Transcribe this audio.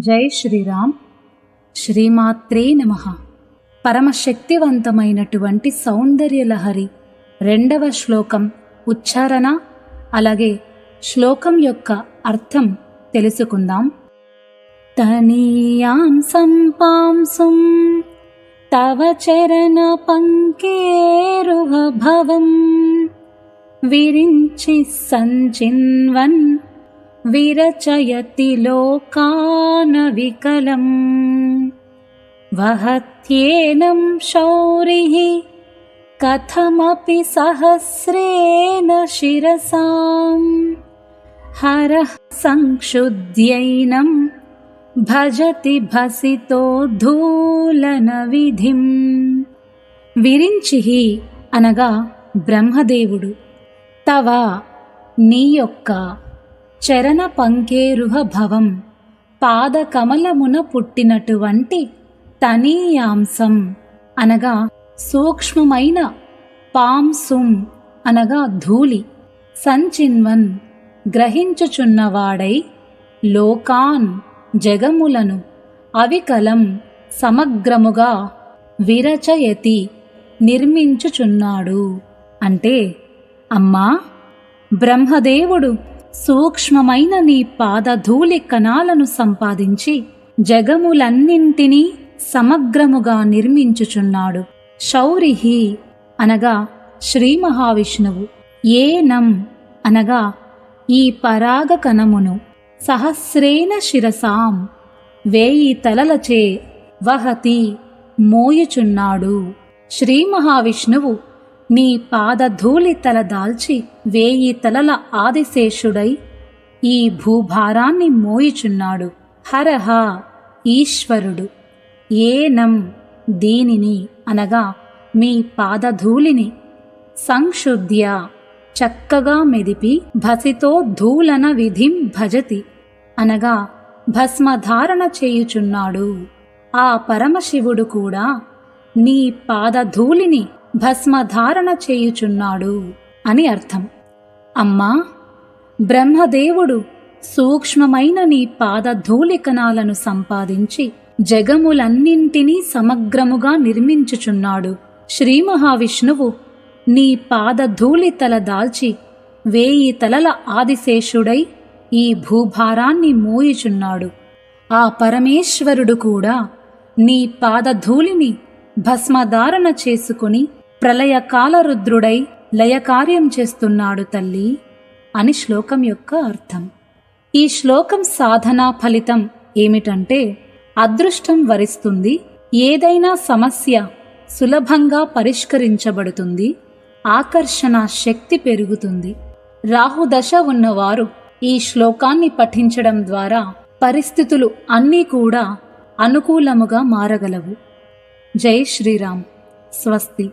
జై శ్రీరామ్. శ్రీమాత్రే నమ. పరమశక్తివంతమైనటువంటి సౌందర్యలహరి రెండవ శ్లోకం ఉచ్చారణ అలాగే శ్లోకం యొక్క అర్థం తెలుసుకుందాం. తనీయాం సంపాంసుం తవ చరణ పంకేరుహ భవం విరించి సంచిన్వన్ విరచయతి లోకానవికలం వహత్యేనం శౌరిः కథమపి సహస్రేణ శిరసాం. హరः సంక్షుద్యైనం భజతి భసితోద్ధూలన విధిం. విరించిహి అనగా బ్రహ్మదేవుడు తవ నీ యొక్క చరణ పంకేరుహ భవం పాదకమలమున పుట్టినటువంటి తనీయాంశం అనగా సూక్ష్మమైన పాంసుం అనగా ధూళి. సంచిన్వన్ గ్రహించుచున్నవాడై లోకాన్ జగములను అవికలం సమగ్రముగా విరచయతి నిర్మించుచున్నాడు. అంటే అమ్మా బ్రహ్మదేవుడు సూక్ష్మమైన నీ పాదధూళి కణాలను సంపాదించి జగములన్నింటినీ సమగ్రముగా నిర్మించుచున్నాడు. శౌరిహి అనగా శ్రీ మహావిష్ణువు ఏనం అనగా ఈ పరాగ కణమును సహస్రేణ శిరసాం వేయి తలలచే వహతి మోయుచున్నాడు. శ్రీ మహావిష్ణువు నీ పాదధూళి తల దాల్చి వేయి తలల ఆదిశేషుడై ఈ భూభారాన్ని మోయుచున్నాడు. హరహ ఈశ్వరుడు. ఏనం దీనిని అనగా మీ పాదధూళిని సంక్షుద్య చక్కగా మెదిపి భసితో ధూలన విధిం భజతి అనగా భస్మధారణ చేయుచున్నాడు. ఆ పరమశివుడు కూడా నీ పాదధూళిని భస్మధారణ చేయుచున్నాడు అని అర్థం. అమ్మా బ్రహ్మదేవుడు సూక్ష్మమైన నీ పాదధూళికణాలను సంపాదించి జగములన్నింటినీ సమగ్రముగా నిర్మించుచున్నాడు. శ్రీ మహావిష్ణువు నీ పాదధూళి తల దాల్చి వేయి తలల ఆదిశేషుడై ఈ భూభారాన్ని మోయుచున్నాడు. ఆ పరమేశ్వరుడు కూడా నీ పాదధూళిని భస్మధారణ చేసుకుని ప్రళయకాలరుద్రుడై లయకార్యం చేస్తున్నాడు తల్లి అని శ్లోకం యొక్క అర్థం. ఈ శ్లోకం సాధనా ఫలితం ఏమిటంటే అదృష్టం వరిస్తుంది ఏదైనా సమస్య సులభంగా పరిష్కరించబడుతుంది ఆకర్షణ శక్తి పెరుగుతుంది. రాహుదశ ఉన్నవారు ఈ శ్లోకాన్ని పఠించడం ద్వారా పరిస్థితులు అన్నీ కూడా అనుకూలముగా మారగలవు. జై శ్రీరామ్. స్వస్తి.